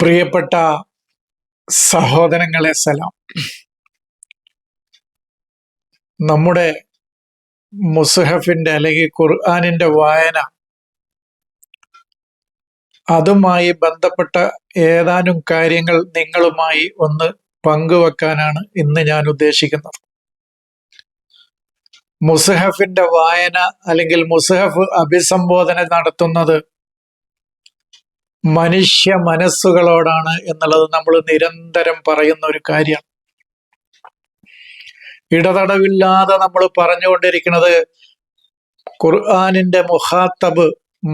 പ്രിയപ്പെട്ട സഹോദരങ്ങളെ സലാം. നമ്മുടെ മുസഹഫിന്റെ അല്ലെങ്കിൽ ഖുർആാനിന്റെ വായന അതുമായി ബന്ധപ്പെട്ട ഏതാനും കാര്യങ്ങൾ നിങ്ങളുമായി ഒന്ന് പങ്കുവെക്കാനാണ് ഇന്ന് ഞാൻ ഉദ്ദേശിക്കുന്നത്. മുസഹഫിന്റെ വായന അല്ലെങ്കിൽ മുസഹഫ് അഭിസംബോധന നടത്തുന്നത് മനുഷ്യ മനസ്സുകളോടാണ് എന്നുള്ളത് നമ്മൾ നിരന്തരം പറയുന്ന ഒരു കാര്യമാണ്. ഇടതടവില്ലാതെ നമ്മൾ പറഞ്ഞുകൊണ്ടിരിക്കുന്നത് ഖുർആാനിന്റെ മുഹാത്തബ്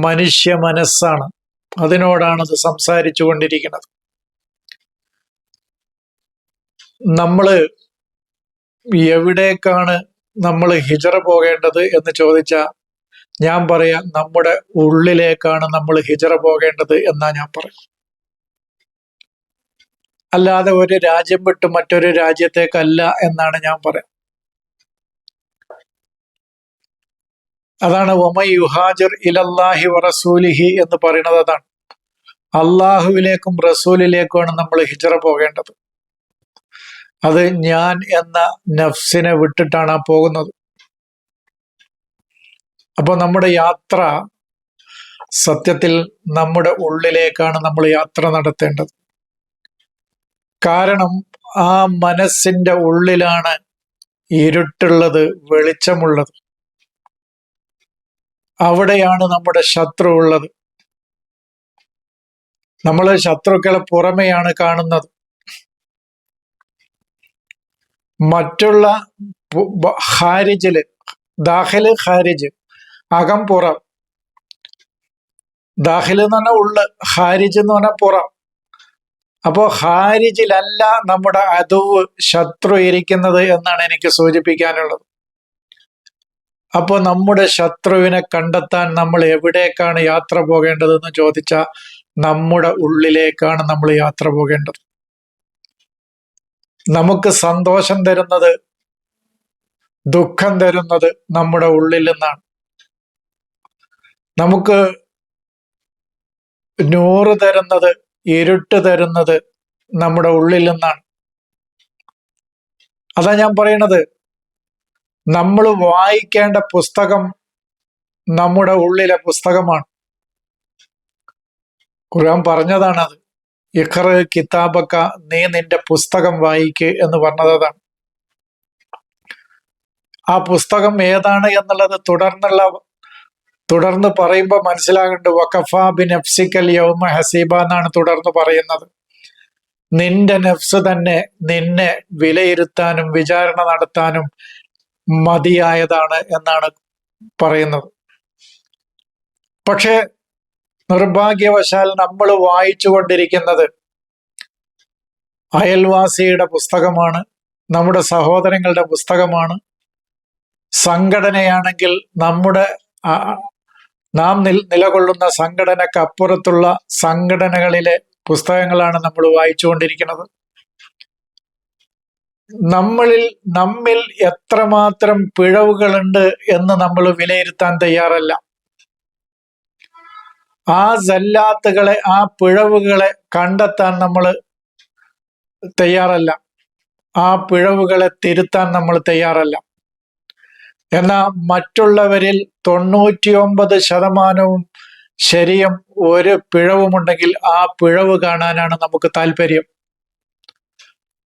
മനുഷ്യ മനസ്സാണ്. അതിനോടാണ് അത് സംസാരിച്ചു കൊണ്ടിരിക്കുന്നത് നമ്മൾ എവിടേക്കാണ് നമ്മൾ ഹിജറ പോകേണ്ടത് എന്ന് ചോദിച്ചാൽ ഞാൻ പറയാം നമ്മുടെ ഉള്ളിലേക്കാണ് നമ്മൾ ഹിജറ പോകേണ്ടത് എന്നാ ഞാൻ പറയും. അല്ലാതെ ഒരു രാജ്യം വിട്ട് മറ്റൊരു രാജ്യത്തേക്കല്ല എന്നാണ് ഞാൻ പറയാം. അതാണ് ഒമ യുഹാജിർ ഇലല്ലാഹി വറസൂലിഹി എന്ന് പറയുന്നത് അതാണ്. അള്ളാഹുവിലേക്കും റസൂലിലേക്കുമാണ് നമ്മൾ ഹിജറ പോകേണ്ടത്. അത് ഞാൻ എന്ന നഫ്സിനെ വിട്ടിട്ടാണ് പോകുന്നത്. അപ്പോൾ നമ്മുടെ യാത്ര സത്യത്തിൽ നമ്മുടെ ഉള്ളിലേക്കാണ് നമ്മൾ യാത്ര നടത്തേണ്ടത്. കാരണം ആ മനസ്സിന്റെ ഉള്ളിലാണ് ഇരുട്ടുള്ളത് വെളിച്ചമുള്ളത്. അവിടെയാണ് നമ്മുടെ ശത്രു ഉള്ളത് നമ്മൾ ശത്രുക്കളെ പുറമെയാണ് കാണുന്നത്. മറ്റുള്ള ഹാരിജിൽ ദാഖിൽ ഹാരിജ് അകം പുറം. ദാഹിൽ എന്ന് പറഞ്ഞാൽ ഉള്ള് ഹാരിജ് എന്ന് പറഞ്ഞാൽ പുറം. അപ്പോ ഹാരിജിലല്ല നമ്മുടെ അതുവ് ശത്രു ഇരിക്കുന്നത് എന്നാണ് എനിക്ക് സൂചിപ്പിക്കാനുള്ളത്. അപ്പോ നമ്മുടെ ശത്രുവിനെ കണ്ടെത്താൻ നമ്മൾ എവിടേക്കാണ് യാത്ര പോകേണ്ടതെന്ന് ചോദിച്ചാൽ നമ്മുടെ ഉള്ളിലേക്കാണ് നമ്മൾ യാത്ര പോകേണ്ടത്. നമുക്ക് സന്തോഷം തരുന്നത് ദുഃഖം തരുന്നത് നമ്മുടെ ഉള്ളിൽ നിന്നാണ്. നമുക്ക് നൂറ് തരുന്നത് ഇരുട്ട് തരുന്നത് നമ്മുടെ ഉള്ളിൽ നിന്നാണ്. അതാ ഞാൻ പറയണത്. നമ്മൾ വായിക്കേണ്ട പുസ്തകം നമ്മുടെ ഉള്ളിലെ പുസ്തകമാണ്. ഖുർആൻ പറഞ്ഞതാണത്. ഇഖർ കിതാബക്ക നീ നിന്റെ പുസ്തകം വായിക്ക് എന്ന് പറഞ്ഞതാണ് ആ പുസ്തകം ഏതാണ് എന്നുള്ളത് തുടർന്നുള്ള തുടർന്ന് പറയുമ്പോൾ മനസ്സിലാകേണ്ട വഖഫ ബിൻ നഫ്സിക്കൽ യൗമ ഹസീബ എന്നാണ് തുടർന്ന് പറയുന്നത്. നിന്റെ നഫ്സ് തന്നെ നിന്നെ വിലയിരുത്താനും വിചാരണ നടത്താനും മതിയായതാണ് എന്നാണ് പറയുന്നത്. പക്ഷെ നിർഭാഗ്യവശാൽ നമ്മൾ വായിച്ചു കൊണ്ടിരിക്കുന്നത് അയൽവാസിയുടെ പുസ്തകമാണ് നമ്മുടെ സഹോദരങ്ങളുടെ പുസ്തകമാണ്. സംഘടനയാണെങ്കിൽ നമ്മുടെ നാം നിൽ നിലകൊള്ളുന്ന സംഘടനക്ക് അപ്പുറത്തുള്ള സംഘടനകളിലെ പുസ്തകങ്ങളാണ് നമ്മൾ വായിച്ചുകൊണ്ടിരിക്കുന്നത്. നമ്മളിൽ നമ്മിൽ എത്രമാത്രം പിഴവുകളുണ്ട് എന്ന് നമ്മൾ വിലയിരുത്താൻ തയ്യാറല്ല. ആ സല്ലാത്തുകളെ ആ പിഴവുകളെ കണ്ടെത്താൻ നമ്മൾ തയ്യാറല്ല. ആ പിഴവുകളെ തിരുത്താൻ നമ്മൾ തയ്യാറല്ല. എന്നാൽ മറ്റുള്ളവരിൽ തൊണ്ണൂറ്റിയൊമ്പത് ശതമാനവും ശരിയും ഒരു പിഴവുമുണ്ടെങ്കിൽ ആ പിഴവ് കാണാനാണ് നമുക്ക് താല്പര്യം.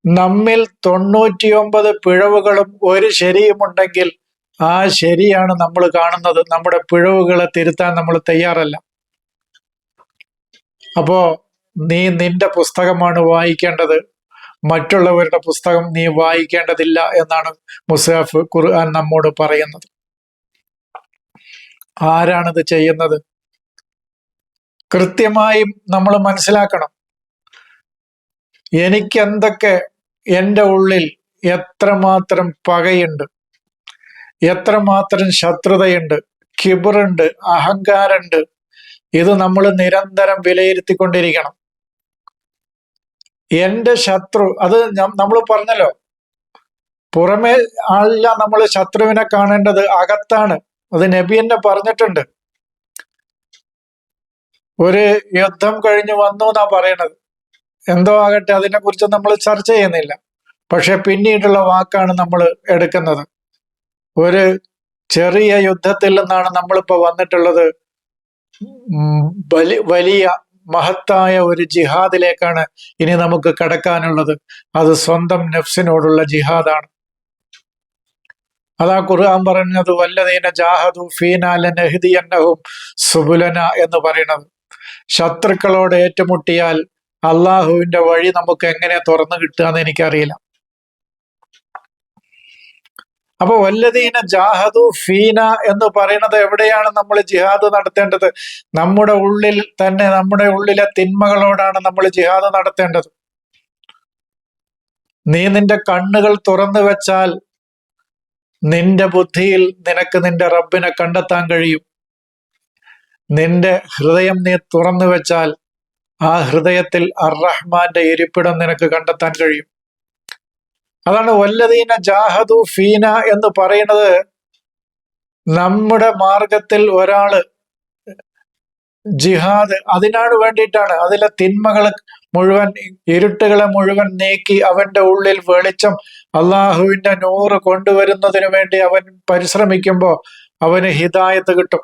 നമ്മിൽ തൊണ്ണൂറ്റിയൊമ്പത് പിഴവുകളും ഒരു ശരിയുമുണ്ടെങ്കിൽ ആ ശരിയാണ് നമ്മൾ കാണുന്നത്. നമ്മുടെ പിഴവുകളെ തിരുത്താൻ നമ്മൾ തയ്യാറല്ല. അപ്പോ നീ നിന്റെ പുസ്തകമാണ് വായിക്കേണ്ടത്. മറ്റുള്ളവരുടെ പുസ്തകം നീ വായിക്കേണ്ടതില്ല എന്നാണ് മുസാഫ് ഖുർആൻ നമ്മോട് പറയുന്നത്. ആരാണിത് ചെയ്യുന്നത്? കൃത്യമായും നമ്മൾ മനസ്സിലാക്കണം. എനിക്കെന്തൊക്കെ എന്റെ ഉള്ളിൽ എത്രമാത്രം പകയുണ്ട് എത്രമാത്രം ശത്രുതയുണ്ട് കിബറുണ്ട് അഹങ്കാരുണ്ട് ഇത് നമ്മൾ നിരന്തരം വിലയിരുത്തിക്കൊണ്ടിരിക്കണം. എന്റെ ശത്രു അത് നമ്മൾ പറഞ്ഞല്ലോ. പുറമേ അല്ല നമ്മൾ ശത്രുവിനെ കാണേണ്ടത് അകത്താണ്. അത് നബി എന്നെ പറഞ്ഞിട്ടുണ്ട്. ഒരു യുദ്ധം കഴിഞ്ഞു വന്നു എന്നാ പറയണത്. എന്തോ ആകട്ടെ അതിനെക്കുറിച്ച് നമ്മൾ ചർച്ച ചെയ്യുന്നില്ല. പക്ഷെ പിന്നീടുള്ള വാക്കാണ് നമ്മൾ എടുക്കുന്നത്. ഒരു ചെറിയ യുദ്ധത്തിൽ നിന്നാണ് നമ്മളിപ്പോ വന്നിട്ടുള്ളത്. വലിയ മഹത്തായ ഒരു ജിഹാദിലേക്കാണ് ഇനി നമുക്ക് കടക്കാനുള്ളത്. അത് സ്വന്തം നഫ്സിനോടുള്ള ജിഹാദാണ്. അതാ ഖുർആൻ പറഞ്ഞത് വല്ലതീന ജാഹദു ഫീനാലനഹ്ദിയന്നഹും സുബുലന എന്ന് പറയുന്നത്. ശത്രുക്കളോട് ഏറ്റുമുട്ടിയാൽ അള്ളാഹുവിന്റെ വഴി നമുക്ക് എങ്ങനെ തുറന്നു കിട്ടുക എന്ന് എനിക്കറിയില്ല. അപ്പൊ വല്ലതീന ജാഹദു ഫീന എന്ന് പറയുന്നത് എവിടെയാണ് നമ്മൾ ജിഹാദ് നടത്തേണ്ടത്? നമ്മുടെ ഉള്ളിൽ തന്നെ നമ്മുടെ ഉള്ളിലെ തിന്മകളോടാണ് നമ്മൾ ജിഹാദ് നടത്തേണ്ടത്. നീ നിന്റെ കണ്ണുകൾ തുറന്നു വെച്ചാൽ നിന്റെ ബുദ്ധിയിൽ നിനക്ക് നിന്റെ റബ്ബിനെ കണ്ടെത്താൻ കഴിയും. നിന്റെ ഹൃദയം നീ തുറന്നു വെച്ചാൽ ആ ഹൃദയത്തിൽ അർ റഹ്മാന്റെ ഇരിപ്പിടം നിനക്ക് കണ്ടെത്താൻ കഴിയും. അതാണ് വല്ലതീന ജാഹദു ഫീന എന്ന് പറയുന്നത് നമ്മുടെ മാർഗത്തിൽ ഒരാൾ ജിഹാദ് അതിനാണ് വേണ്ടിയിട്ടാണ്. അതിലെ തിന്മകൾ മുഴുവൻ ഇരുട്ടുകളെ മുഴുവൻ നീക്കി അവന്റെ ഉള്ളിൽ വെളിച്ചം അള്ളാഹുവിന്റെ നൂറ് കൊണ്ടുവരുന്നതിന് വേണ്ടി അവൻ പരിശ്രമിക്കുമ്പോൾ അവന് ഹിതായത്ത് കിട്ടും.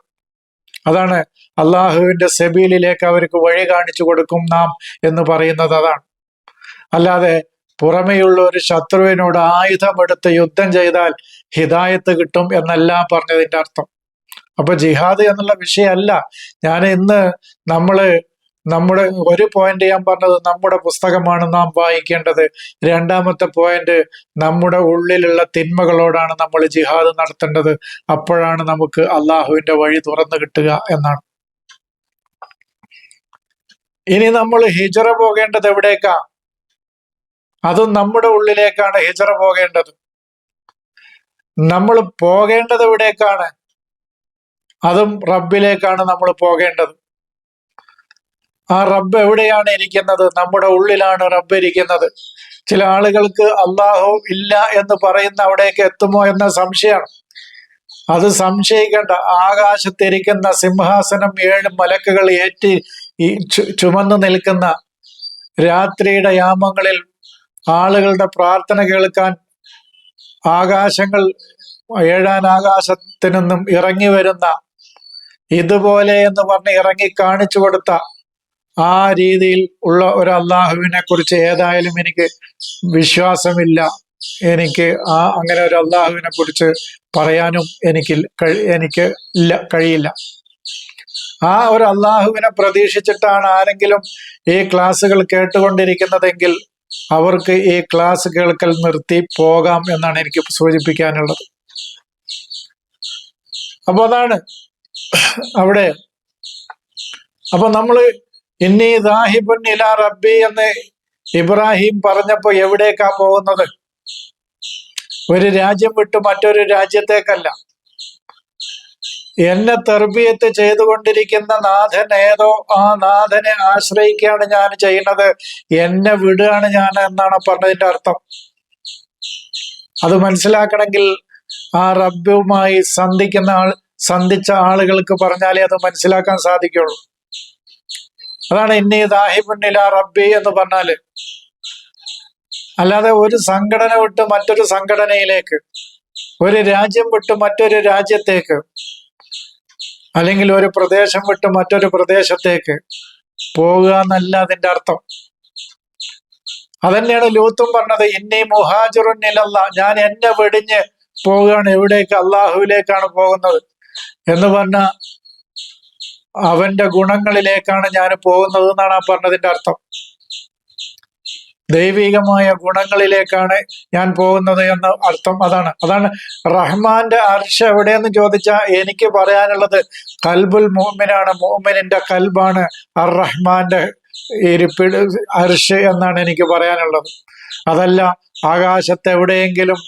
അതാണ് അള്ളാഹുവിന്റെ സെബീലിലേക്ക് അവർക്ക് വഴി കാണിച്ചു കൊടുക്കും നാം എന്ന് പറയുന്നത് അതാണ്. അല്ലാതെ പുറമെയുള്ള ഒരു ശത്രുവിനോട് ആയുധമെടുത്ത് യുദ്ധം ചെയ്താൽ ഹിതായത്ത് കിട്ടും എന്നല്ല പറഞ്ഞതിന്റെ അർത്ഥം. അപ്പൊ ജിഹാദ് എന്നുള്ള വിഷയമല്ല. ഞാൻ ഇന്ന് നമ്മൾ നമ്മുടെ ഒരു പോയിന്റ് ഞാൻ പറഞ്ഞത് നമ്മുടെ പുസ്തകമാണ് നാം വായിക്കേണ്ടത്. രണ്ടാമത്തെ പോയിന്റ് നമ്മുടെ ഉള്ളിലുള്ള തിന്മകളോടാണ് നമ്മൾ ജിഹാദ് നടത്തേണ്ടത്. അപ്പോഴാണ് നമുക്ക് അള്ളാഹുവിന്റെ വഴി തുറന്നു കിട്ടുക എന്നാണ്. ഇനി നമ്മൾ ഹിജറ പോകേണ്ടത് എവിടേക്കാ? അതും നമ്മുടെ ഉള്ളിലേക്കാണ് ഹിജറ പോകേണ്ടത്. നമ്മൾ പോകേണ്ടത് എവിടേക്കാണ്? അതും റബ്ബിലേക്കാണ് നമ്മൾ പോകേണ്ടത്. ആ റബ്ബ് എവിടെയാണ് ഇരിക്കുന്നത്? നമ്മുടെ ഉള്ളിലാണ് റബ്ബ് ഇരിക്കുന്നത്. ചില ആളുകൾക്ക് അള്ളാഹു ഇല്ല എന്ന് പറയുന്ന അവിടേക്ക് എത്തുമോ എന്ന സംശയമാണ്. അത് സംശയിക്കേണ്ട. ആകാശത്തിരിക്കുന്ന സിംഹാസനം ഏഴ് മലക്കുകൾ ഏറ്റി ചുമന്നു നിൽക്കുന്ന രാത്രിയുടെ യാമങ്ങളിൽ ആളുകളുടെ പ്രാർത്ഥന കേൾക്കാൻ ആകാശങ്ങൾ ഏഴാൻ ആകാശത്തു നിന്നും ഇറങ്ങി വരുന്ന ഇതുപോലെ എന്ന് പറഞ്ഞ് ഇറങ്ങി കാണിച്ചു കൊടുത്ത ആ രീതിയിൽ ഉള്ള ഒരു അള്ളാഹുവിനെ കുറിച്ച് ഏതായാലും എനിക്ക് വിശ്വാസമില്ല. എനിക്ക് ആ അങ്ങനെ ഒരു അള്ളാഹുവിനെ കുറിച്ച് പറയാനും എനിക്ക് എനിക്ക് ഇല്ല കഴിയില്ല. ആ ഒരു അള്ളാഹുവിനെ പ്രതീക്ഷിച്ചിട്ടാണ് ആരെങ്കിലും ഈ ക്ലാസ്സുകൾ കേട്ടുകൊണ്ടിരിക്കുന്നതെങ്കിൽ അവർക്ക് ഈ ക്ലാസ് കേൾക്കൽ നിർത്തി പോകാം എന്നാണ് എനിക്ക് സൂചിപ്പിക്കാനുള്ളത്. അപ്പൊ അതാണ് അവിടെ. അപ്പൊ നമ്മൾ ഇന്നീ ദാഹിബുൻ ഇലാ റബ്ബി എന്ന് ഇബ്രാഹിം പറഞ്ഞപ്പോ എവിടേക്കാ പോകുന്നത്? ഒരു രാജ്യം വിട്ട് മറ്റൊരു രാജ്യത്തേക്കല്ല. എന്നെ തെർബിയത്ത് ചെയ്തുകൊണ്ടിരിക്കുന്ന നാഥൻ ഏതോ ആ നാഥനെ ആശ്രയിക്കുകയാണ് ഞാൻ ചെയ്യുന്നത്. എന്നെ വിടുകയാണ് ഞാൻ എന്നാണ് പറഞ്ഞതിന്റെ അർത്ഥം. അത് മനസ്സിലാക്കണമെങ്കിൽ ആ റബ്ബുമായി സന്ധിക്കുന്ന ആൾ സന്ധിച്ച ആളുകൾക്ക് പറഞ്ഞാലേ അത് മനസ്സിലാക്കാൻ സാധിക്കുള്ളൂ. അതാണ് ഇന്നി ദാഹിബുന്നില റബ്ബി എന്ന് പറഞ്ഞാൽ അല്ലാതെ ഒരു സംഘടന വിട്ട് മറ്റൊരു സംഘടനയിലേക്ക് ഒരു രാജ്യം വിട്ട് മറ്റൊരു രാജ്യത്തേക്ക് അല്ലെങ്കിൽ ഒരു പ്രദേശം വിട്ട് മറ്റൊരു പ്രദേശത്തേക്ക് പോകുക എന്നല്ല അതിന്റെ അർത്ഥം. അതന്നെയാണ് ലൂത്തും പറഞ്ഞത് ഇന്നി മുഹാജുറുന്നിലല്ല ഞാൻ എന്നെ വെടിഞ്ഞ് പോവുകയാണ് എവിടേക്ക് അള്ളാഹുവിലേക്കാണ് പോകുന്നത് എന്ന് പറഞ്ഞ അവന്റെ ഗുണങ്ങളിലേക്കാണ് ഞാൻ പോകുന്നത് എന്നാണ് ആ പറഞ്ഞതിന്റെ അർത്ഥം. ദൈവികമായ ഗുണങ്ങളിലേക്കാണ് ഞാൻ പോകുന്നത് എന്ന അർത്ഥം അതാണ്. അതാണ് റഹ്മാന്റെ അർഷ എവിടെയെന്ന് ചോദിച്ചാൽ എനിക്ക് പറയാനുള്ളത് കൽബുൽ മോമിനാണ് മോമിനിന്റെ കൽബാണ് അർ റഹ്മാന്റെ ഇരിപ്പിട് അർഷ് എന്നാണ് എനിക്ക് പറയാനുള്ളത്. അതല്ല ആകാശത്ത് എവിടെയെങ്കിലും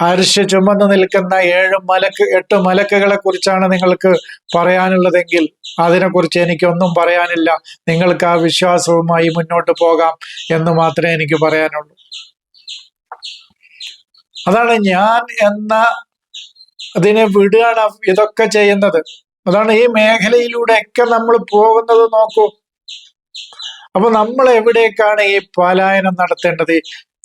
അരിശ് ചുമന്ന് നിൽക്കുന്ന ഏഴ് മലക്ക് എട്ട് മലക്കുകളെ കുറിച്ചാണ് നിങ്ങൾക്ക് പറയാനുള്ളതെങ്കിൽ അതിനെക്കുറിച്ച് എനിക്കൊന്നും പറയാനില്ല. നിങ്ങൾക്ക് ആ വിശ്വാസവുമായി മുന്നോട്ട് പോകാം എന്ന് മാത്രമേ എനിക്ക് പറയാനുള്ളൂ. അതാണ് ഞാൻ എന്ന അതിനെ വിടുകയാണ് ഇതൊക്കെ ചെയ്യുന്നത്. അതാണ് ഈ മേഖലയിലൂടെയൊക്കെ നമ്മൾ പോകുന്നത് നോക്കൂ. അപ്പൊ നമ്മൾ എവിടേക്കാണ് ഈ പലായനം നടത്തേണ്ടത്?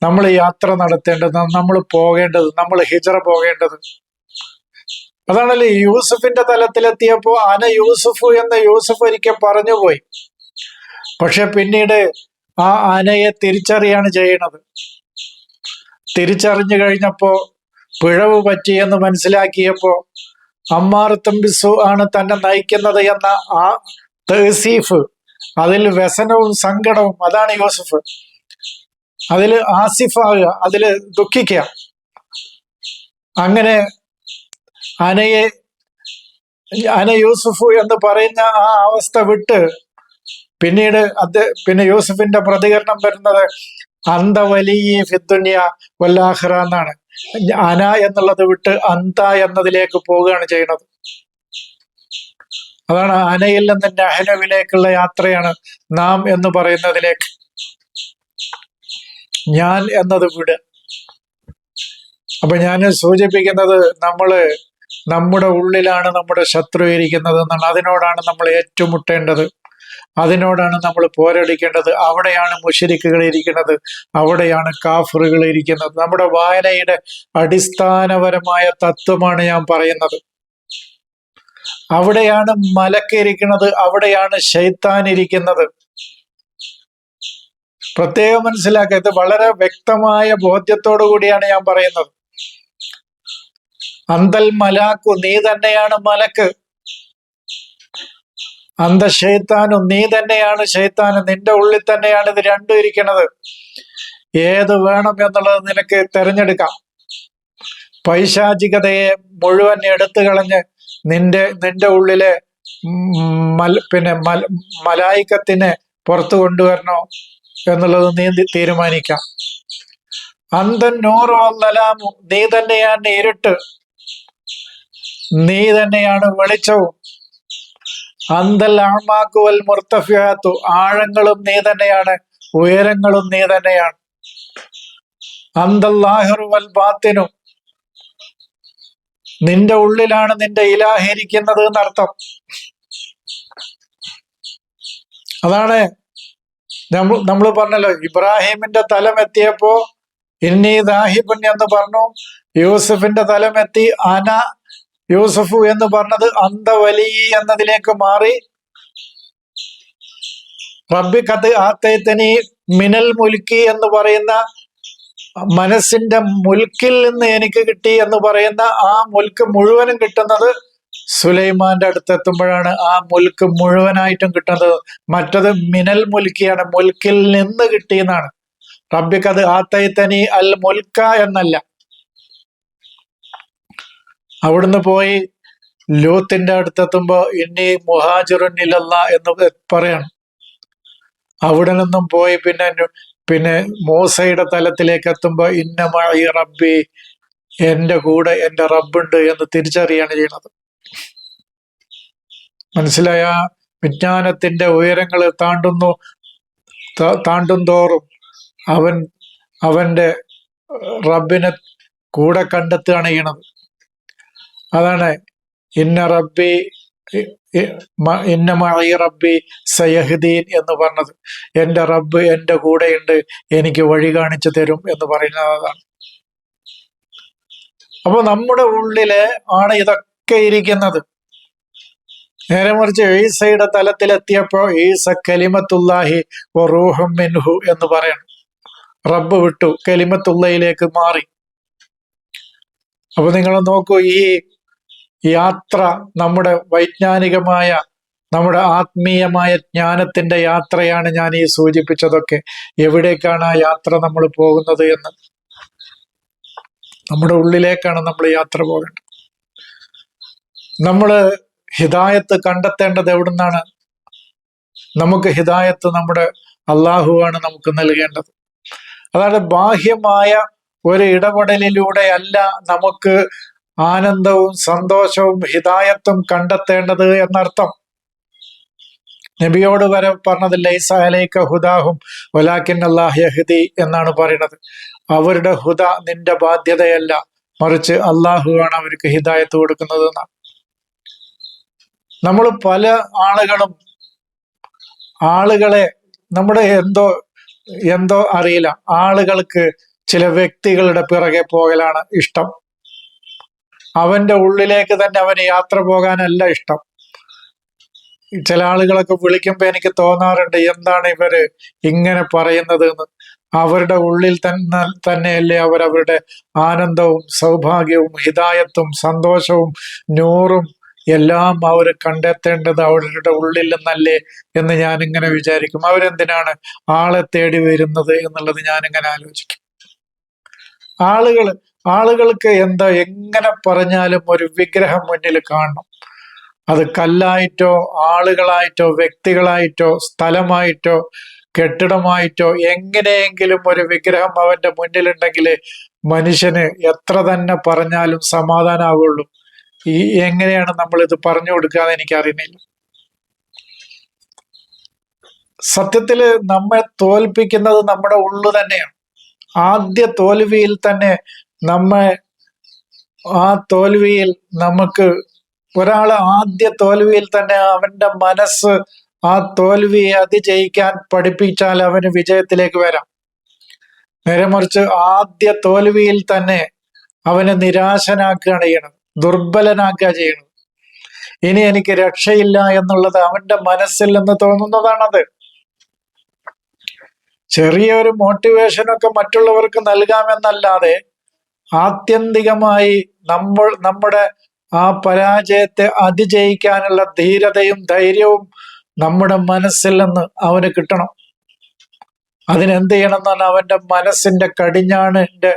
നമ്മൾ യാത്ര നടത്തേണ്ടത് നമ്മൾ പോകേണ്ടത് നമ്മൾ ഹിജറ പോകേണ്ടത്. അതാണല്ലേ യൂസഫിന്റെ തലത്തിലെത്തിയപ്പോ അന യൂസഫു എന്ന യൂസഫ് ഒരിക്കൽ പറഞ്ഞുപോയി. പക്ഷെ പിന്നീട് ആ ആനയെ തിരിച്ചറിയാണ് ചെയ്യണത്. തിരിച്ചറിഞ്ഞു കഴിഞ്ഞപ്പോ പിഴവ് പറ്റിയെന്ന് മനസ്സിലാക്കിയപ്പോ അമ്മാർ തമ്പിസു ആണ് തന്നെ നയിക്കുന്നത് എന്ന ആ തഹസീഫ് അതിൽ വ്യസനവും സങ്കടവും അതാണ് യൂസഫ്. അതിൽ ആസിഫാകുക അതിൽ ദുഃഖിക്കുക. അങ്ങനെ അനയെ അന യൂസുഫു എന്ന് പറയുന്ന ആ അവസ്ഥ വിട്ട് പിന്നീട് അത് പിന്നെ യൂസഫിന്റെ പ്രതികരണം വരുന്നത് അന്ത വലിയ ഫിദ്ദുന്യ വല്ലാഹ്റ എന്നാണ്. അന എന്നുള്ളത് വിട്ട് അന്ത എന്നതിലേക്ക് പോവുകയാണ് ചെയ്യുന്നത്. അതാണ് അനയിൽ നിന്ന് നഹനവിലേക്കുള്ള യാത്രയാണ് നാം എന്ന് പറയുന്നതിലേക്ക് ഞാൻ എന്നത് വിട്. അപ്പൊ ഞാൻ സൂചിപ്പിക്കുന്നത് നമ്മൾ നമ്മുടെ ഉള്ളിലാണ് നമ്മുടെ ശത്രു ഇരിക്കുന്നത് എന്നാണ് അതിനോടാണ് നമ്മൾ ഏറ്റുമുട്ടേണ്ടത്. അതിനോടാണ് നമ്മൾ പോരടിക്കേണ്ടത്. അവിടെയാണ് മുഷരിക്കുകൾ ഇരിക്കുന്നത്. അവിടെയാണ് കാഫറുകൾ ഇരിക്കുന്നത്. നമ്മുടെ വായനയുടെ അടിസ്ഥാനപരമായ തത്വമാണ് ഞാൻ പറയുന്നത്. അവിടെയാണ് മലക്ക് ഇരിക്കുന്നത്. അവിടെയാണ് ശൈത്താൻ ഇരിക്കുന്നത്. പ്രത്യേകം മനസ്സിലാക്കുക. ഇത് വളരെ വ്യക്തമായ ബോധ്യത്തോടു കൂടിയാണ് ഞാൻ പറയുന്നത്. അന്തൽ മലാക്കു നീ തന്നെയാണ് മലക്ക്. അന്ത ഷെയ്ത്താനും നീ തന്നെയാണ് ഷെയ്ത്താനും നിന്റെ ഉള്ളിൽ തന്നെയാണ് ഇത് രണ്ടും ഇരിക്കുന്നത് ഏത് വേണം എന്നുള്ളത് നിനക്ക് തിരഞ്ഞെടുക്കാം. പൈശാചികതയെ മുഴുവൻ എടുത്തു കളഞ്ഞ് നിന്റെ നിന്റെ ഉള്ളിലെ മൽ പിന്നെ മൽ മലായിക്കത്തിനെ പുറത്തു കൊണ്ടുവരണോ? എന്നുള്ളത് നീ തീരുമാനിക്കാം. അന്തൻ നൂറോ അല്ലലാമു നീ തന്നെയാണ് ഇരുട്ട് നീ തന്നെയാണ് വെളിച്ചവും. അന്തൽ ആമാക്കുവൽ മുർത്തഫിയാത്തു ആഴങ്ങളും നീ തന്നെയാണ് ഉയരങ്ങളും നീ തന്നെയാണ്. അന്തല്ലാഹിറുവൽ ബാത്തിനും നിന്റെ ഉള്ളിലാണ് നിന്റെ ഇലാഹരിക്കുന്നത് എന്നർത്ഥം. അതാണ് നമ്മൾ നമ്മൾ പറഞ്ഞല്ലോ ഇബ്രാഹിമിന്റെ തലം എത്തിയപ്പോ ഇന്നി ദാഹിബുൻ എന്ന് പറഞ്ഞു യൂസഫിന്റെ തലം എത്തി അന യൂസഫു എന്ന് പറഞ്ഞത് അന്തവലി എന്നതിലേക്ക് മാറി. റബ്ബി കത്ത് ആത്തേത്തനി മിനൽ മുൽക്കി എന്ന് പറയുന്ന മനസ്സിന്റെ മുൽക്കിൽ നിന്ന് എനിക്ക് കിട്ടി എന്ന് പറയുന്ന ആ മുൽക്ക് മുഴുവനും കിട്ടുന്നത് സുലൈമാന്റെ അടുത്തെത്തുമ്പോഴാണ് ആ മുൽക്ക് മുഴുവനായിട്ടും കിട്ടുന്നത്. മറ്റത് മിനൽ മുൽക്കിയാണ്. മുൽക്കിൽ നിന്ന് കിട്ടിയെന്നാണ്. റബ്ബിക്കത് ആത്തൈത്തനി അൽ മുൽക്ക എന്നല്ല. അവിടുന്ന് പോയി ലൂത്തിന്റെ അടുത്തെത്തുമ്പോ ഇനി മുഹാജിറുൻ ഇല്ലല്ല എന്ന് പറയണം. അവിടെ നിന്നും പോയി പിന്നെ പിന്നെ മൂസയുടെ തലത്തിലേക്ക് എത്തുമ്പോ ഇന്നമായി റബ്ബി എന്റെ കൂടെ എന്റെ റബ്ബുണ്ട് എന്ന് തിരിച്ചറിയാണ് ചെയ്യണത് മനസ്സിലായ? വിജ്ഞാനത്തിന്റെ ഉയരങ്ങൾ താണ്ടുന്നു. താണ്ടും തോറും അവൻ അവന്റെ റബ്ബിനെ കൂടെ കണ്ടെത്തുകയാണ് അതാണ് ഇന്ന റബ്ബി ഇന്നമായി റബ്ബി സയഹദീൻ എന്ന് പറഞ്ഞത്. എന്റെ റബ്ബ് എന്റെ കൂടെയുണ്ട് എനിക്ക് വഴി കാണിച്ചു തരും എന്ന് പറയുന്നത് അതാണ് അപ്പൊ നമ്മുടെ ഉള്ളിലെ ആണ് ഇതൊക്കെ ഇരിക്കുന്നത് നേരെ മറിച്ച് ഈസയുടെ തലത്തിലെത്തിയപ്പോ ഈസ കലിമത്തുല്ലാഹി റൂഹം മിൻഹു എന്ന് പറയണം. റബ്ബ് വിട്ടു കലിമത്തുള്ളയിലേക്ക് മാറി. അപ്പൊ നിങ്ങൾ നോക്കൂ ഈ യാത്ര നമ്മുടെ വൈജ്ഞാനികമായ നമ്മുടെ ആത്മീയമായ ജ്ഞാനത്തിന്റെ യാത്രയാണ് ഞാൻ ഈ സൂചിപ്പിച്ചതൊക്കെ. എവിടേക്കാണ് ആ യാത്ര നമ്മൾ പോകുന്നത് എന്ന്? നമ്മുടെ ഉള്ളിലേക്കാണ് നമ്മൾ യാത്ര പോകേണ്ടത്. നമ്മൾ ഹിദായത്ത് കണ്ടെത്തേണ്ടത് എവിടുന്നാണ്? നമുക്ക് ഹിദായത്ത് നമ്മുടെ അള്ളാഹുവാണ് നമുക്ക് നൽകേണ്ടത്. അതായത് ബാഹ്യമായ ഒരു ഇടപെടലിലൂടെ അല്ല നമുക്ക് ആനന്ദവും സന്തോഷവും ഹിദായത്തും കണ്ടെത്തേണ്ടത് എന്നർത്ഥം. നബിയോട് വരെ പറഞ്ഞത് ലൈസ അലൈക്ക ഹുദാഹും വലാക്കിൻ അള്ളാഹ്യഹദി എന്നാണ് പറയുന്നത്. അവരുടെ ഹുദ നിന്റെ ബാധ്യതയല്ല. മറിച്ച് അള്ളാഹുവാണ് അവർക്ക് ഹിദായത്ത് കൊടുക്കുന്നത് എന്നാണ് നമ്മൾ പല ആളുകളും ആളുകളെ നമ്മുടെ എന്തോ എന്തോ അറിയില്ല. ആളുകൾക്ക് ചില വ്യക്തികളുടെ പിറകെ പോകലാണ് ഇഷ്ടം. അവന്റെ ഉള്ളിലേക്ക് തന്നെ അവന് യാത്ര പോകാനല്ല ഇഷ്ടം. ചില ആളുകളൊക്കെ വിളിക്കുമ്പോ എനിക്ക് തോന്നാറുണ്ട് എന്താണ് ഇവർ ഇങ്ങനെ പറയുന്നത് എന്ന് അവരുടെ ഉള്ളിൽ തന്നെ തന്നെയല്ലേ അവർ അവരുടെ ആനന്ദവും സൗഭാഗ്യവും ഹിതായത്തും സന്തോഷവും നൂറും എല്ലാം അവർ കണ്ടെത്തേണ്ടത് അവരുടെ ഉള്ളിൽ നിന്നല്ലേ എന്ന് ഞാൻ ഇങ്ങനെ വിചാരിക്കും. അവരെന്തിനാണ് ആളെ തേടി വരുന്നത് എന്നുള്ളത് ഞാൻ ഇങ്ങനെ ആലോചിക്കും. ആളുകൾ ആളുകൾക്ക് എന്താ എങ്ങനെ പറഞ്ഞാലും ഒരു വിഗ്രഹം മുന്നിൽ കാണണം. അത് കല്ലായിട്ടോ ആളുകളായിട്ടോ വ്യക്തികളായിട്ടോ സ്ഥലമായിട്ടോ കെട്ടിടമായിട്ടോ എങ്ങനെയെങ്കിലും ഒരു വിഗ്രഹം അവന്റെ മുന്നിലുണ്ടെങ്കിൽ മനുഷ്യന് എത്ര തന്നെ പറഞ്ഞാലും സമാധാനമാവുള്ളൂ ഈ എങ്ങനെയാണ് നമ്മൾ ഇത് പറഞ്ഞു കൊടുക്കാതെ എനിക്ക് അറിയുന്നില്ല സത്യത്തിൽ നമ്മെ തോൽപ്പിക്കുന്നത് നമ്മുടെ ഉള്ളു തന്നെയാണ്. ആദ്യ തോൽവിയിൽ തന്നെ നമ്മെ ആ തോൽവിയിൽ നമുക്ക് ഒരാൾ ആദ്യ തോൽവിയിൽ തന്നെ അവന്റെ മനസ്സ് ആ തോൽവിയെ അതിജയിക്കാൻ പഠിപ്പിച്ചാൽ അവന് വിജയത്തിലേക്ക് വരാം. നേരെ മറിച്ച് ആദ്യ തോൽവിയിൽ തന്നെ അവനെ നിരാശനാക്കുകയാണ് ചെയ്യണത്. ദുർബലനാക്കുക ചെയ്യുന്നത് ഇനി എനിക്ക് രക്ഷയില്ല എന്നുള്ളത് അവന്റെ മനസ്സിൽ നിന്ന് തോന്നുന്നതാണത്. ചെറിയൊരു മോട്ടിവേഷനൊക്കെ മറ്റുള്ളവർക്ക് നൽകാമെന്നല്ലാതെ ആത്യന്തികമായി നമ്മൾ നമ്മുടെ ആ പരാജയത്തെ അതിജയിക്കാനുള്ള ധീരതയും ധൈര്യവും നമ്മുടെ മനസ്സിൽ നിന്ന് അവന് കിട്ടണം. അതിനെന്ത് ചെയ്യണം എന്നാൽ അവന്റെ മനസ്സിന്റെ കടിഞ്ഞാണിന്റെ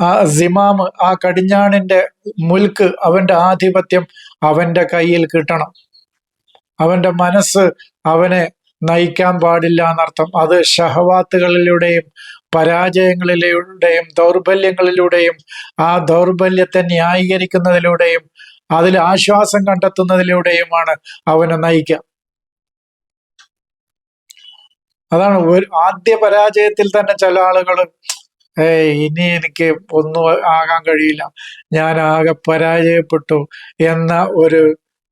ആ സിമാമ് ആ കടിഞ്ഞാണിന്റെ മുൽക്ക് അവന്റെ ആധിപത്യം അവന്റെ കയ്യിൽ കിട്ടണം. അവന്റെ മനസ്സ് അവനെ നയിക്കാൻ പാടില്ല എന്നർത്ഥം. അത് ഷഹവാത്തുകളിലൂടെയും പരാജയങ്ങളിലൂടെയും ദൗർബല്യങ്ങളിലൂടെയും ആ ദൗർബല്യത്തെ ന്യായീകരിക്കുന്നതിലൂടെയും അതിൽ ആശ്വാസം കണ്ടെത്തുന്നതിലൂടെയുമാണ് അവനെ നയിക്കുക. അതാണ് ആദ്യ പരാജയത്തിൽ തന്നെ ചില ആളുകൾ ഏ ഇനി എനിക്ക് ഒന്നും ആകാൻ കഴിയില്ല. ഞാൻ ആകെ പരാജയപ്പെട്ടു എന്ന ഒരു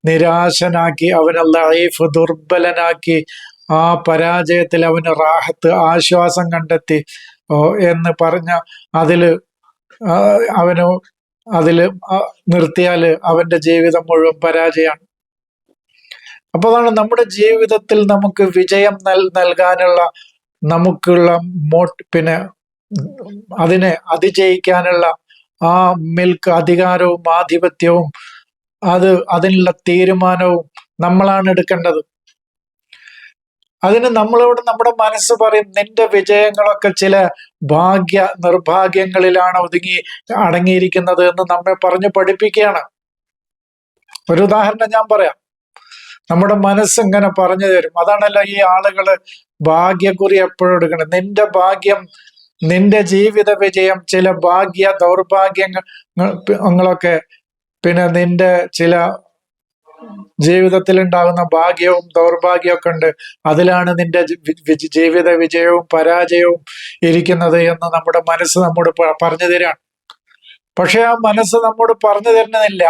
നിരാശനാക്കി അവനെ ലൈഫ് ദുർബലനാക്കി ആ പരാജയത്തിൽ അവന് റാഹത്ത് ആശ്വാസം കണ്ടെത്തി എന്ന് പറഞ്ഞ അതിൽ അവന് അതിൽ നിർത്തിയാൽ അവന്റെ ജീവിതം മുഴുവൻ പരാജയമാണ്. അപ്പൊ അതാണ് നമ്മുടെ ജീവിതത്തിൽ നമുക്ക് വിജയം നൽ നൽകാനുള്ള നമുക്കുള്ള മോട്ട് പിന്നെ അതിനെ അതിജയിക്കാനുള്ള ആ മിൽക്ക് അധികാരവും ആധിപത്യവും അത് അതിനുള്ള തീരുമാനവും നമ്മളാണ് എടുക്കേണ്ടത്. അതിന് നമ്മളോട് നമ്മുടെ മനസ്സ് പറയും നിന്റെ വിജയങ്ങളൊക്കെ ചില ഭാഗ്യ നിർഭാഗ്യങ്ങളിലാണ് ഒതുങ്ങി അടങ്ങിയിരിക്കുന്നത് എന്ന് നമ്മെ പറഞ്ഞു പഠിപ്പിക്കുകയാണ്. ഒരു ഉദാഹരണം ഞാൻ പറയാം. നമ്മുടെ മനസ്സ് ഇങ്ങനെ പറഞ്ഞു തരും. അതാണല്ലോ ഈ ആളുകൾ ഭാഗ്യക്കുറി എപ്പോഴും എടുക്കണം നിന്റെ ഭാഗ്യം നിന്റെ ജീവിത വിജയം ചില ഭാഗ്യ ദൗർഭാഗ്യങ്ങളൊക്കെ പിന്നെ നിന്റെ ചില ജീവിതത്തിൽ ഉണ്ടാകുന്ന ഭാഗ്യവും ദൗർഭാഗ്യവും ഒക്കെ ഉണ്ട്. അതിലാണ് നിന്റെ ജീവിത വിജയവും പരാജയവും ഇരിക്കുന്നത് എന്ന് നമ്മുടെ മനസ്സ് നമ്മോട് പറഞ്ഞു തരാണ്. പക്ഷെ ആ മനസ്സ് നമ്മോട് പറഞ്ഞു തരുന്നില്ല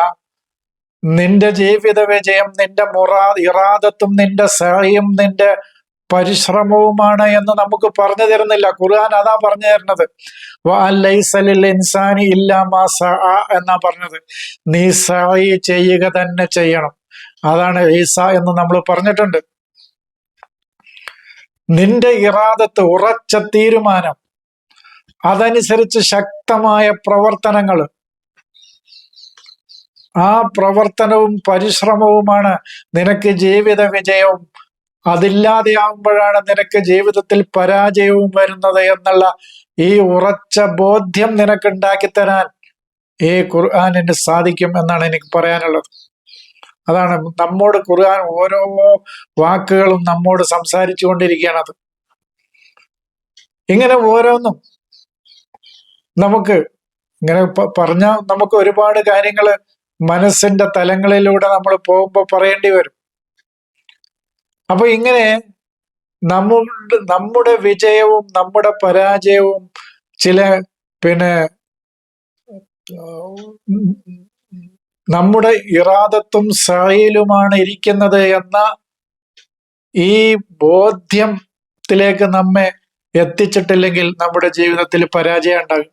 നിന്റെ ജീവിത വിജയം നിന്റെ മുറാ ഇറാദത്തും നിന്റെ സഹയും നിന്റെ പരിശ്രമവുമാണ് എന്ന് നമുക്ക് പറഞ്ഞു തരുന്നില്ല. ഖുർആൻ അതാ പറഞ്ഞു തരുന്നത്. ഇൻസാനി ഇല്ലാ മാ എന്നാ പറഞ്ഞത്. നീ സായി ചെയ്യുക തന്നെ ചെയ്യണം. അതാണ് ഈസ എന്ന് നമ്മൾ പറഞ്ഞിട്ടുണ്ട്. നിന്റെ ഇറാദത്ത് ഉറച്ച തീരുമാനം. അതനുസരിച്ച് ശക്തമായ പ്രവർത്തനങ്ങൾ. ആ പ്രവർത്തനവും പരിശ്രമവുമാണ് നിനക്ക് ജീവിത വിജയവും അതില്ലാതെയാവുമ്പോഴാണ് നിനക്ക് ജീവിതത്തിൽ പരാജയവും വരുന്നത് എന്നുള്ള ഈ ഉറച്ച ബോധ്യം നിനക്ക് ഉണ്ടാക്കി തരാൻ ഈ ഖുർആാനിന് സാധിക്കും എന്നാണ് എനിക്ക് പറയാനുള്ളത്. അതാണ് നമ്മോട് ഖുർആൻ ഓരോ വാക്കുകളും നമ്മോട് സംസാരിച്ചു കൊണ്ടിരിക്കുകയാണത് ഇങ്ങനെ ഓരോന്നും നമുക്ക് ഇങ്ങനെ പറഞ്ഞ നമുക്ക് ഒരുപാട് കാര്യങ്ങൾ മനസ്സിന്റെ തലങ്ങളിലൂടെ നമ്മൾ പോകുമ്പോൾ പറയേണ്ടി വരും. അപ്പൊ ഇങ്ങനെ നമ്മുടെ നമ്മുടെ വിജയവും നമ്മുടെ പരാജയവും ചില പിന്നെ നമ്മുടെ ഇറാദത്തും സഹയിലുമാണ് ഇരിക്കുന്നത് എന്ന ഈ ബോധ്യത്തിലേക്ക് നമ്മെ എത്തിച്ചിട്ടില്ലെങ്കിൽ നമ്മുടെ ജീവിതത്തിൽ പരാജയം ഉണ്ടാകും.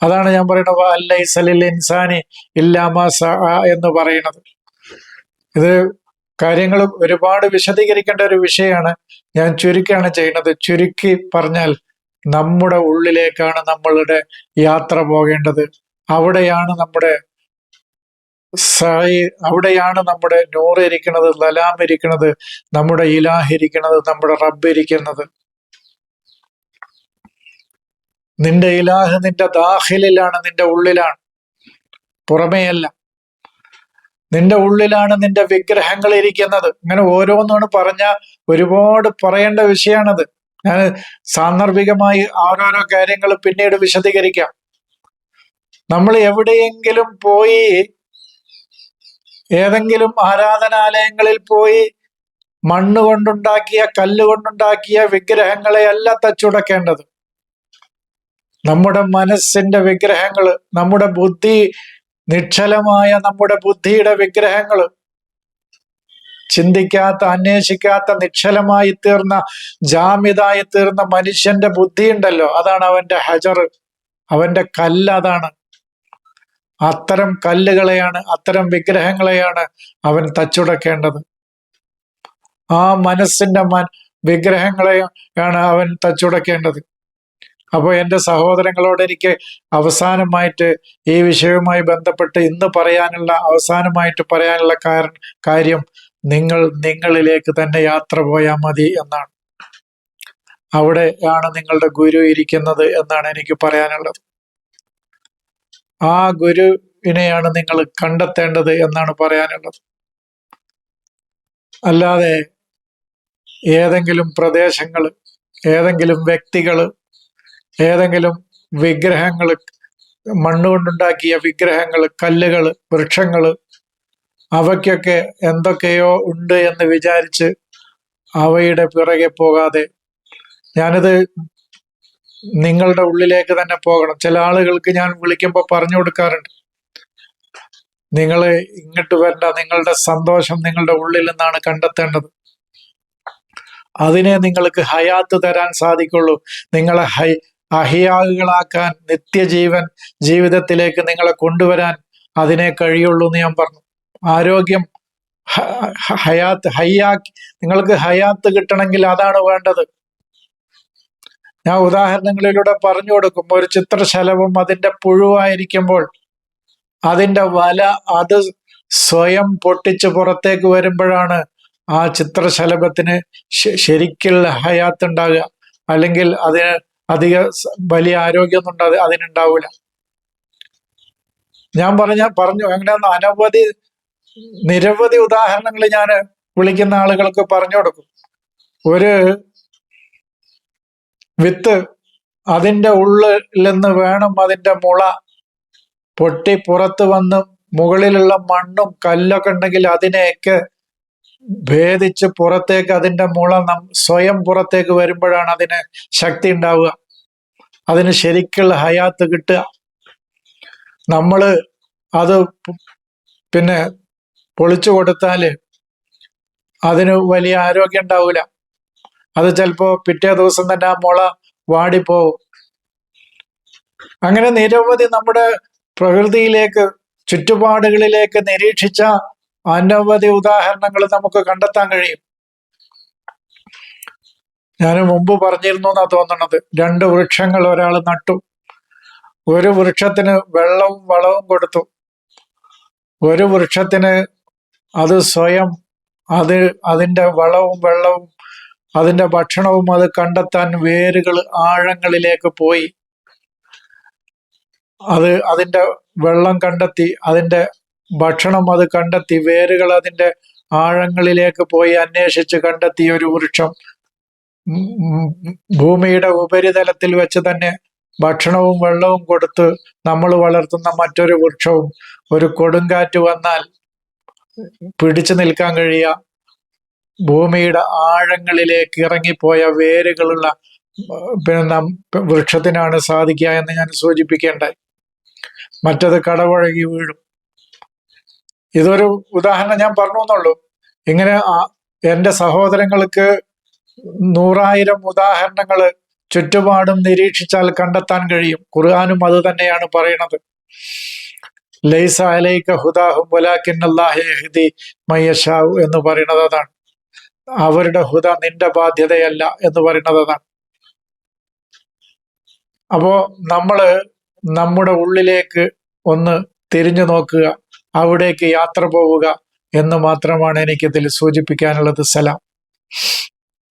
അതാണ് ഞാൻ പറയുന്നത് അല്ലൈസലിൽ ഇൻസാനി ഇല്ലാമ എന്ന് പറയുന്നത്. ഇത് കാര്യങ്ങൾ ഒരുപാട് വിശദീകരിക്കേണ്ട ഒരു വിഷയമാണ്. ഞാൻ ചുരുക്കുകയാണ് ചെയ്യുന്നത്. ചുരുക്കി പറഞ്ഞാൽ നമ്മുടെ ഉള്ളിലേക്കാണ് നമ്മളുടെ യാത്ര പോകേണ്ടത്. അവിടെയാണ് നമ്മുടെ സായി അവിടെയാണ് നമ്മുടെ നൂറ് ഇരിക്കുന്നത് ലലാം ഇരിക്കുന്നത് നമ്മുടെ ഇലാഹിരിക്കുന്നത് നമ്മുടെ റബ്ബ് ഇരിക്കുന്നത്. നിന്റെ ഇലാഹ് നിന്റെ ദാഹിലിലാണ് നിന്റെ ഉള്ളിലാണ്. പുറമേയല്ല. നിന്റെ ഉള്ളിലാണ് നിന്റെ വിഗ്രഹങ്ങൾ ഇരിക്കുന്നത്. ഇങ്ങനെ ഓരോന്നാണ് പറഞ്ഞ ഒരുപാട് പറയേണ്ട വിഷയമാണത് ഞാൻ സാന്ദർഭികമായി ഓരോരോ കാര്യങ്ങൾ പിന്നീട് വിശദീകരിക്കാം. നമ്മൾ എവിടെയെങ്കിലും പോയി ഏതെങ്കിലും ആരാധനാലയങ്ങളിൽ പോയി മണ്ണ് കൊണ്ടുണ്ടാക്കിയ കല്ല് കൊണ്ടുണ്ടാക്കിയ വിഗ്രഹങ്ങളെ അല്ല തച്ചുടക്കേണ്ടത്. നമ്മുടെ മനസ്സിന്റെ വിഗ്രഹങ്ങൾ നമ്മുടെ ബുദ്ധി നിക്ഷലമായ നമ്മുടെ ബുദ്ധിയുടെ വിഗ്രഹങ്ങൾ ചിന്തിക്കാത്ത അന്വേഷിക്കാത്ത നിക്ഷലമായി തീർന്ന ജാമിതായി തീർന്ന മനുഷ്യന്റെ ബുദ്ധി ഉണ്ടല്ലോ അതാണ് അവന്റെ ഹജർ അവന്റെ കല്ല് അതാണ്. അത്തരം കല്ലുകളെയാണ് അത്തരം വിഗ്രഹങ്ങളെയാണ് അവൻ തച്ചുടക്കേണ്ടത്. ആ മനസ്സിന്റെ മൻ വിഗ്രഹങ്ങളെയാണ് അവൻ തച്ചുടക്കേണ്ടത്. അപ്പോൾ എന്റെ സഹോദരങ്ങളോട് എനിക്ക് അവസാനമായിട്ട് ഈ വിഷയവുമായി ബന്ധപ്പെട്ട് ഇന്ന് പറയാനുള്ള അവസാനമായിട്ട് പറയാനുള്ള കാര്യം നിങ്ങൾ നിങ്ങളിലേക്ക് തന്നെ യാത്ര പോയാൽ മതി എന്നാണ്. അവിടെ ആണ് നിങ്ങളുടെ ഗുരു ഇരിക്കുന്നത് എന്നാണ് എനിക്ക് പറയാനുള്ളത്. ആ ഗുരുവിനെയാണ് നിങ്ങൾ കണ്ടെത്തേണ്ടത് എന്നാണ് പറയാനുള്ളത്. അല്ലാതെ ഏതെങ്കിലും പ്രദേശങ്ങൾ ഏതെങ്കിലും വ്യക്തികൾ ഏതെങ്കിലും വിഗ്രഹങ്ങൾ മണ്ണുകൊണ്ടുണ്ടാക്കിയ വിഗ്രഹങ്ങൾ കല്ലുകൾ വൃക്ഷങ്ങൾ അവയ്ക്കൊക്കെ എന്തൊക്കെയോ ഉണ്ട് എന്ന് വിചാരിച്ച് അവയുടെ പിറകെ പോകാതെ ഞാനിത് നിങ്ങളുടെ ഉള്ളിലേക്ക് തന്നെ പോകണം. ചില ആളുകൾക്ക് ഞാൻ വിളിക്കുമ്പോൾ പറഞ്ഞു കൊടുക്കാറുണ്ട്. നിങ്ങൾ ഇങ്ങോട്ട് വരണ്ട. നിങ്ങളുടെ സന്തോഷം നിങ്ങളുടെ ഉള്ളിൽ നിന്നാണ് കണ്ടെത്തേണ്ടത്. അതിനെ നിങ്ങൾക്ക് ഹയാത്ത് തരാൻ സാധിക്കുള്ളൂ. നിങ്ങളെ ഹൈ അഹിയാകുകളാക്കാൻ നിത്യജീവൻ ജീവിതത്തിലേക്ക് നിങ്ങളെ കൊണ്ടുവരാൻ അതിനെ കഴിയുള്ളൂ എന്ന് ഞാൻ പറഞ്ഞു. ആരോഗ്യം ഹയാത്ത് ഹയ്യാക്കി നിങ്ങൾക്ക് ഹയാത്ത് കിട്ടണമെങ്കിൽ അതാണ് വേണ്ടത്. ഞാൻ ഉദാഹരണങ്ങളിലൂടെ പറഞ്ഞു കൊടുക്കും. ഒരു ചിത്രശലവും അതിന്റെ പുഴുവായിരിക്കുമ്പോൾ അതിന്റെ വല അത് സ്വയം പൊട്ടിച്ച് പുറത്തേക്ക് വരുമ്പോഴാണ് ആ ചിത്രശലഭത്തിന് ശരിക്കുള്ള ഹയാത്ത് ഉണ്ടാകുക. അല്ലെങ്കിൽ അതിന് അധിക വലിയ ആരോഗ്യമൊന്നും ഉണ്ടാ അതിനുണ്ടാവില്ല ഞാൻ പറഞ്ഞ പറഞ്ഞു അങ്ങനെ അനവധി നിരവധി ഉദാഹരണങ്ങൾ ഞാൻ വിളിക്കുന്ന ആളുകൾക്ക് പറഞ്ഞു കൊടുക്കും. ഒരു വിത്ത് അതിന്റെ ഉള്ളിൽ നിന്ന് വേണം അതിന്റെ മുള പൊട്ടി പുറത്ത് വന്ന് മുകളിലുള്ള മണ്ണും കല്ലൊക്കെ ഉണ്ടെങ്കിൽ അതിനെയൊക്കെ ഭേദിച്ച് പുറത്തേക്ക് അതിന്റെ മുള സ്വയം പുറത്തേക്ക് വരുമ്പോഴാണ് അതിന് ശക്തി ഉണ്ടാവുക. അതിന് ശരിക്കുള്ള ഹയാത്ത് കിട്ടുക. നമ്മൾ അത് പിന്നെ പൊളിച്ചു കൊടുത്താൽ അതിന് വലിയ ആരോഗ്യം ഉണ്ടാവില്ല അത് ചിലപ്പോൾ പിറ്റേ ദിവസം തന്നെ ആ മുള വാടിപ്പോവും. അങ്ങനെ നിരവധി നമ്മുടെ പ്രകൃതിയിലേക്ക് ചുറ്റുപാടുകളിലേക്ക് നിരീക്ഷിച്ച അനവധി ഉദാഹരണങ്ങൾ നമുക്ക് കണ്ടെത്താൻ കഴിയും. ഞാൻ മുമ്പ് പറഞ്ഞിരുന്നു എന്നാ തോന്നണത്. രണ്ട് വൃക്ഷങ്ങൾ ഒരാൾ നട്ടു. ഒരു വൃക്ഷത്തിന് വെള്ളവും വളവും കൊടുത്തു. ഒരു വൃക്ഷത്തിന് അത് സ്വയം അത് അതിന്റെ വളവും വെള്ളവും അതിന്റെ ഭക്ഷണവും അത് കണ്ടെത്താൻ വേരുകൾ ആഴങ്ങളിലേക്ക് പോയി. അത് അതിന്റെ വെള്ളം കണ്ടെത്തി അതിന്റെ ഭക്ഷണം അത് കണ്ടെത്തി വേരുകൾ അതിന്റെ ആഴങ്ങളിലേക്ക് പോയി അന്വേഷിച്ച് കണ്ടെത്തിയ ഒരു വൃക്ഷം ഭൂമിയുടെ ഉപരിതലത്തിൽ വെച്ച് തന്നെ ഭക്ഷണവും വെള്ളവും കൊടുത്ത് നമ്മൾ വളർത്തുന്ന മറ്റൊരു വൃക്ഷവും ഒരു കൊടുങ്കാറ്റ് വന്നാൽ പിടിച്ചു നിൽക്കാൻ കഴിയുക ഭൂമിയുടെ ആഴങ്ങളിലേക്ക് ഇറങ്ങിപ്പോയ വേരുകളുള്ള പിന്നെ വൃക്ഷത്തിനാണ് സാധിക്കുക എന്ന് ഞാൻ സൂചിപ്പിക്കേണ്ടായി മറ്റത് കടവഴകി വീഴും. ഇതൊരു ഉദാഹരണം ഞാൻ പറഞ്ഞു എന്നുള്ളൂ. ഇങ്ങനെ എന്റെ സഹോദരങ്ങൾക്ക് നൂറായിരം ഉദാഹരണങ്ങൾ ചുറ്റുപാടും നിരീക്ഷിച്ചാൽ കണ്ടെത്താൻ കഴിയും. ഖുർആാനും അത് തന്നെയാണ് പറയുന്നത് ലൈസ അലൈക ഹുദാഹും അള്ളാഹി മയ്യഷാവു എന്ന് പറയുന്നത് അതാണ്. അവരുടെ ഹുദ നിന്റെ ബാധ്യതയല്ല എന്ന് പറയുന്നത് അതാണ്. അപ്പോ നമ്മൾ നമ്മുടെ ഉള്ളിലേക്ക് ഒന്ന് തിരിഞ്ഞു നോക്കുക. അവിടേക്ക് യാത്ര പോവുക എന്ന് മാത്രമാണ് എനിക്കിതിൽ സൂചിപ്പിക്കാനുള്ളത് സലാം.